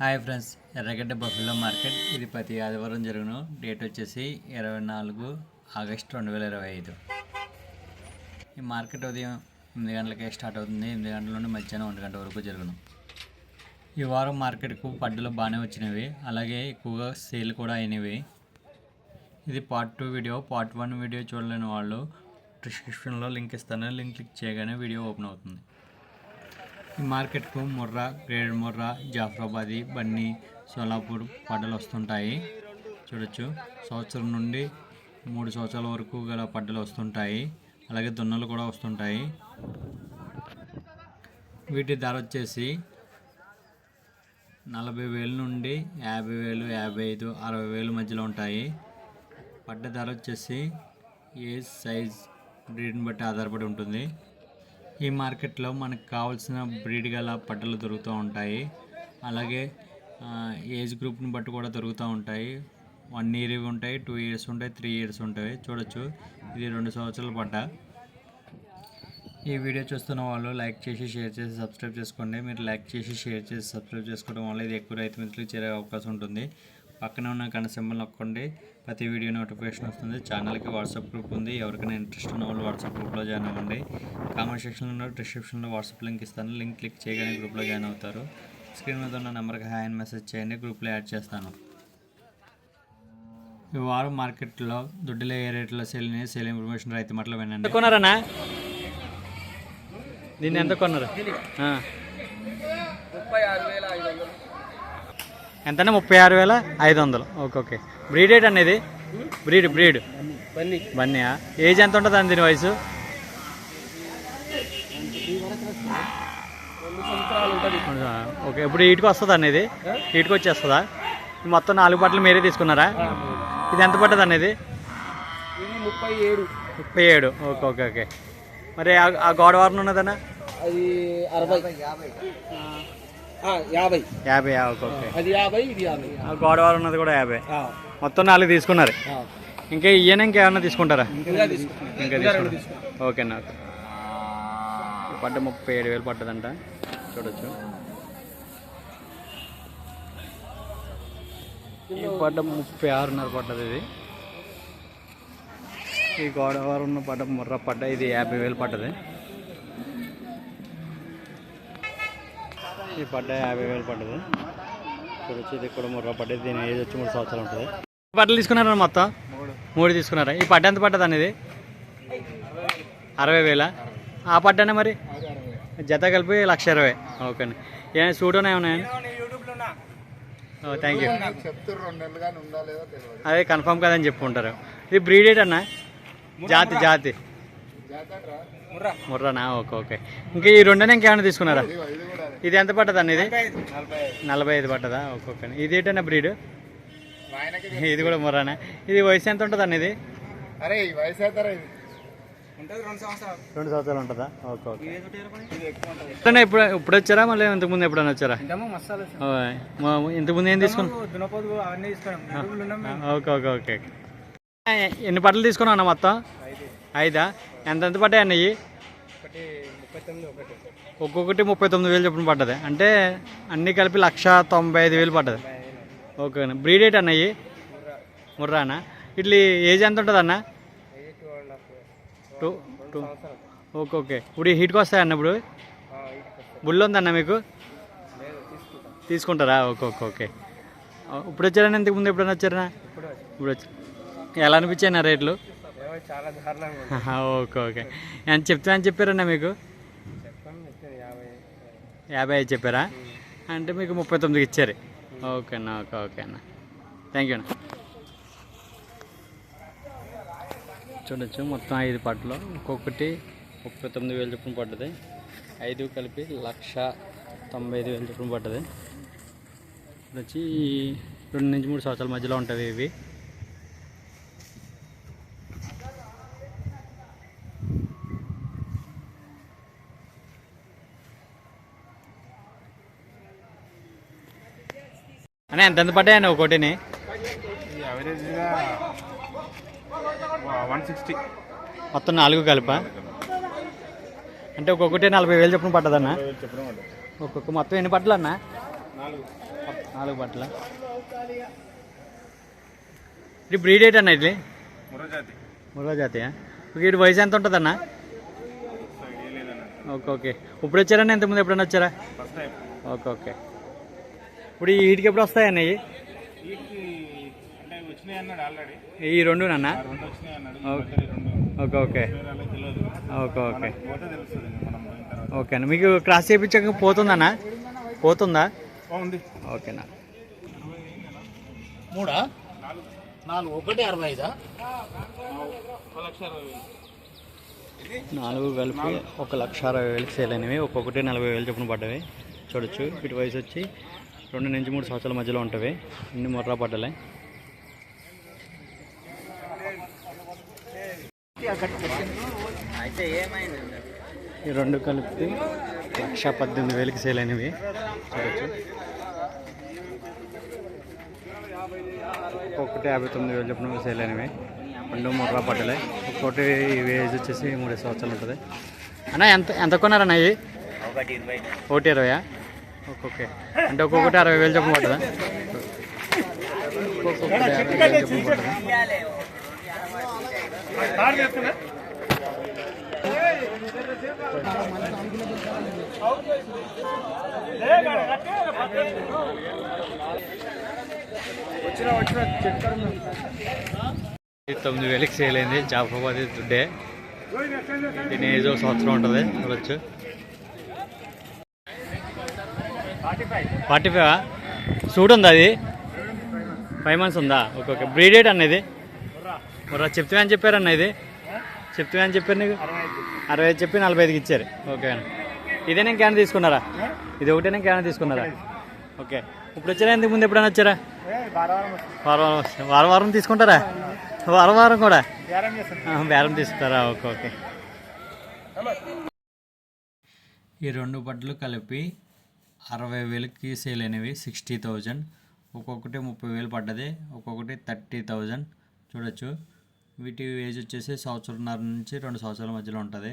Hi friends Erragadda buffalo market. ఇది ప్రతి ఆదివారం జరుగును. డేట్ వచ్చేసి ఇరవై నాలుగు ఆగస్ట్ రెండు వేల ఇరవై ఐదు. ఈ మార్కెట్ ఉదయం ఎనిమిది గంటలకే స్టార్ట్ అవుతుంది. ఎనిమిది గంటల నుండి మధ్యాహ్నం ఒంటి గంట వరకు జరుగును. ఈ వారం మార్కెట్కు పడ్డలు బాగానే వచ్చినవి. అలాగే ఎక్కువగా సేల్ కూడా అయినవి. ఇది part two video part one video చూడలేని వాళ్ళు డిస్క్రిప్షన్లో లింక్ ఇస్తాను. లింక్ క్లిక్ చేయగానే వీడియో ఓపెన్ అవుతుంది. ఈ మార్కెట్కు ముర్రా గ్రేడ్ ముర్రా జాఫరాబాది బన్నీ సోలాపూర్ పడ్డలు వస్తుంటాయి. చూడొచ్చు. సంవత్సరం నుండి మూడు సంవత్సరాల వరకు గల పడ్డలు వస్తుంటాయి. అలాగే దున్నలు కూడా వస్తుంటాయి. వీటి ధర వచ్చేసి నలభై వేల నుండి యాభై వేలు యాభై ఐదు అరవై వేలు మధ్యలో ఉంటాయి. పడ్డ ధర వచ్చేసి ఏ సైజ్ బ్రీడ్ని బట్టి ఆధారపడి ఉంటుంది? ఈ మార్కెట్లో మనకు కావాల్సిన బ్రీడ్ గల పట్టలు దొరుకుతూ ఉంటాయి. అలాగే ఏజ్ గ్రూప్ని బట్టి కూడా దొరుకుతూ ఉంటాయి. వన్ ఇయర్ ఉంటాయి టూ ఇయర్స్ ఉంటాయి త్రీ ఇయర్స్ ఉంటాయి. చూడొచ్చు ఇది రెండు సంవత్సరాల పట్ట. ఈ వీడియో చూస్తున్న వాళ్ళు లైక్ చేసి షేర్ చేసి సబ్స్క్రైబ్ చేసుకోండి. మీరు లైక్ చేసి షేర్ చేసి సబ్స్క్రైబ్ చేసుకోవడం వల్ల ఇది ఎక్కువ రైతు మిత్రులు చేరే అవకాశం ఉంటుంది. పక్కనే ఉన్న కన్న సింబల్ నొక్కండి. ప్రతి వీడియో నోటిఫికేషన్ వస్తుంది. ఛానల్కి వాట్సాప్ గ్రూప్ ఉంది. ఎవరికైనా ఇంట్రెస్ట్ ఉన్న వాళ్ళు వాట్సాప్ గ్రూప్లో జాయిన్ అవ్వండి. కామెంట్ సెక్షన్లో డిస్క్రిప్షన్లో వాట్సాప్ లింక్ ఇస్తాను. లింక్ క్లిక్ చేయగానే గ్రూప్లో జాయిన్ అవుతారు. స్క్రీన్ మీద ఉన్న నెంబర్కి హాయ్ అని మెసేజ్ చేయండి. గ్రూప్లో యాడ్ చేస్తాను. ఈ వారం మార్కెట్లో దుడ్డుల ఏ రేట్లో సేల్ సేల్ ఇన్ఫర్మేషన్ రైతు మాటలు వినండి. కొన్నారన్నా? దీన్ని ఎంత కొన్నారు? ముప్పై ఆరు వేల ఐదు వందలు ఎంతనే ముప్పై ఆరు వేల ఐదు వందలు. Okay okay. బ్రీడ్ ఏంటి అనేది బ్రీడ్ బ్రీడ్. బన్నీ బన్నీయా ఏజ్ ఎంత ఉంటుంది అండి దీని వయసు? ఓకే ఇప్పుడు వీటికి వస్తుందా అనేది వీటికి వచ్చేస్తుందా? మొత్తం నాలుగు బట్టలు మీరే తీసుకున్నారా? ఇది ఎంత పడ్డది అనేది ఇది? ముప్పై ఏడు. ముప్పై ఏడు. Okay okay okay. మరి ఆ- ఆ గోడ వారం ఉన్నదన్నా? అది అరవై. ఆ, యాభై. యాభై ఆ, ఓకే ఓకే. అది యాభై ఇది యాభై. ఆ గోడ వారం ఉన్నది కూడా యాభై. మొత్తం నాలుగు తీసుకున్నారు. ఇంకా ఇయ్యన ఇంకేమన్నా తీసుకుంటారా? ఇంకా తీసుకుంటారా. ఓకే ఈ పడ్డ ముప్పై ఏడు వేలు పడ్డదంట. చూడొచ్చు. ఈ పడ్డ ముప్పై ఆరున్నర పడ్డది ఇది. ఈ గోడవారం ఉన్న పడ్డ ముర్ర పడ్డ ఇది యాభై వేలు పడ్డది. ఈ పడ్డ యాభై వేలు పడ్డది. చూడొచ్చు ఇది కూడా ముర్ర పడ్డది దీని ఏజ్ వచ్చి మూడు సంవత్సరాలు ఉంటుంది. బట్టలు తీసుకున్నారా మొత్తం? మూడు. తీసుకున్నారా? ఈ పడ్డ ఎంత పడ్డది అనేది? అరవై వేల? ఆ పడ్డానే మరి? జత కలిపి లక్ష ఇరవై. ఓకే అండి ఏ సూటోనే ఉన్నాయండి థ్యాంక్ యూ అదే కన్ఫర్మ్ కదని చెప్పుకుంటారు. ఇది బ్రీడ్ ఏంటన్నా జాతి జాతి. ముర్రనా? Okay okay. ఇంకా ఈ రెండునే ఇంకేమైనా తీసుకున్నారా? ఇది ఎంత పడ్డది అన్న ఇది? నలభై ఐదు. పడ్డదా? Okay okay. ఇది ఏంటన్నా బ్రీడ్? ఇది కూడా ముర్రానా? ఇది వయసు ఎంత ఉంటుంది అన్న ఇది? అరే ఈ వయసు అవుతారా ఇది? ఉంటుంది రెండు సంవత్సరాలు. ఉంటుందా? Okay okay. ఇది ఎక్కువ ఉంటుంది. ఎప్పుడైనా ఇప్పుడు ఇప్పుడు వచ్చారా? మళ్ళీ ఇంతకుముందు ఎప్పుడైనా వచ్చారా? ఇంతమో మసాలా ఓయ్. మా- ఇంతకుముందు ఏం తీసుకున్నా? తీసుకున్నాం. ఓకే ఓకే ఓకే ఎన్ని బట్టలు తీసుకున్నావు అన్న మొత్తం? ఐదు? ఐదా ఎంత ఎంత పడ్డాయి అన్నయ్యి ఒక్కొక్కటి ముప్పై తొమ్మిది వేలు చొప్పున పడ్డది. అంటే అన్నీ కలిపి లక్ష తొంభై ఐదు వేలు పడ్డది. ఓకే అన్న. బ్రీడ్ ఏంటి అన్నయ్యి ముర్రానా ఇట్లా ఏజ్ ఎంత ఉంటుంది అన్న? Two two okay okay. ఇప్పుడు హీట్కి వస్తాయి అన్న ఇప్పుడు? బుల్ ఉందన్న మీకు? తీసుకుంటారా? Okay okay okay. ఇప్పుడు వచ్చారని ఇంతకు ముందు ఎప్పుడైనా వచ్చారా ఇప్పుడు ఇప్పుడు వచ్చి ఎలా అనిపించాయి నా రేట్లు? చాలా దారుణంగా ఓకే ఓకే. ఎంత చెప్తా అని చెప్పారన్నా మీకు? యాభై ఐదు చెప్పారా? అంటే మీకు ముప్పై తొమ్మిదికి ఇచ్చారు. ఓకే అన్న ఓకే ఓకే అన్న. థ్యాంక్ యూ అన్న. చూడొచ్చు మొత్తం ఐదు పట్లు. ఒక్కొక్కటి ముప్పై తొమ్మిది వేలు చొప్పున పడ్డది. ఐదు కలిపి లక్ష తొంభై ఐదు వేలు చొప్పున పడ్డది. వచ్చి రెండు నుంచి మూడు సంవత్సరాల మధ్యలో ఉంటుంది ఇవి. అన్న ఎంత ఎంత పడ్డాయండి ఒకటిని వన్ సిక్స్టీ మొత్తం నాలుగు కలిపా? అంటే ఒక్కొక్కటి నలభై వేలు చొప్పున చెప్పడం ఒక్కొక్క మొత్తం ఎన్ని పట్టలు అన్న? నాలుగు. బట్టల ఇది బ్రీడ్ ఏంటి అన్న ఇది? జాతియా వీటి వయసు ఎంత ఉంటుంది అన్న ఓకే ఓకే. ఇప్పుడు వచ్చారన్న ఇంతకుముందు ఎప్పుడైనా వచ్చారా? Okay okay. ఇప్పుడు ఈ వీటికి ఎప్పుడు వస్తాయి ఈ రెండు నాన్న? రెండు వచ్చినాయి అన్నాడు. Okay. Okay okay. Okay okay. అన్న మీకు క్రాస్ చేయించాక పోతుందన్న పోతుందా? ఓకేనా మూడా? నాలుగు. ఒకటి అరవై ఐదా? ఒక లక్ష అరవై వేలు నాలుగు కలిపి ఒక లక్ష అరవై వేలకు సేల్ అయినవి. ఒక్కొక్కటి నలభై వేలు చొప్పున పడ్డవి. చూడొచ్చు. వీటి వయసు వచ్చి రెండు నుంచి మూడు సంవత్సరాల మధ్యలో ఉంటవి. ఇన్ని మొర్రా పడ్డలే ఈ రెండు కలిపి లక్ష పద్దెనిమిది వేలకి సేల్ అయినవి. చూడొచ్చు. ఒక్కొక్కటి యాభై తొమ్మిది వేలు చొప్పున సేల్ అయినవి. రెండు మొర్రా పడ్డలే ఒక్కొక్కటి ఇవి ఏజ్ వచ్చేసి మూడు సంవత్సరాలు ఉంటుంది. అన్న ఎంత ఎంత కొన్నారన్న ఇవి? ఒకటి ఇరవై. ఒకటి ఓకే అంటే ఒక్కొక్కటి అరవై వేలు చెప్పు పడుతుందా? ఒక్కొక్కటి వేలు ఇది తొమ్మిది వేలకి సేల్ అయింది. జాఫాబాద్ దుడ్డే. దీని ఏజ్ సంవత్సరం ఉంటుంది. చూడొచ్చు. ఫార్టీ ఫైవ్ సూట్ ఉందా అది? ఫైవ్ మంత్స్ ఉందా? Okay okay. బ్రీడేట్ అన్న ఇది? మరి చెప్తే అని చెప్పారన్న ఇది? చెప్తే అని చెప్పారు నీకు? అరవై ఐదు చెప్పి నలభై ఐదుకి ఇచ్చారు. ఓకే అన్న. ఇదేనా క్యాన్ తీసుకున్నారా? ఇది ఒకటేనా క్యాన్ తీసుకున్నారా? ఓకే. ఇప్పుడు వచ్చారా ఇంతకు ముందు ఎప్పుడైనా వచ్చారా? వారం వారం వారం తీసుకుంటారా? వారం వారం కూడా? బేరం తీసుకుంటారా? Okay okay. ఈ రెండు బట్టలు కలిపి అరవై వేలకి సేల్ అయినవి సిక్స్టీ థౌజండ్ ఒక్కొక్కటి ముప్పై వేలు పడ్డది ఒక్కొక్కటి థర్టీ థౌజండ్ చూడొచ్చు. వీటి ఏజ్ వచ్చేసి సంవత్సరంన్నర నుంచి రెండు సంవత్సరాల మధ్యలో ఉంటుంది.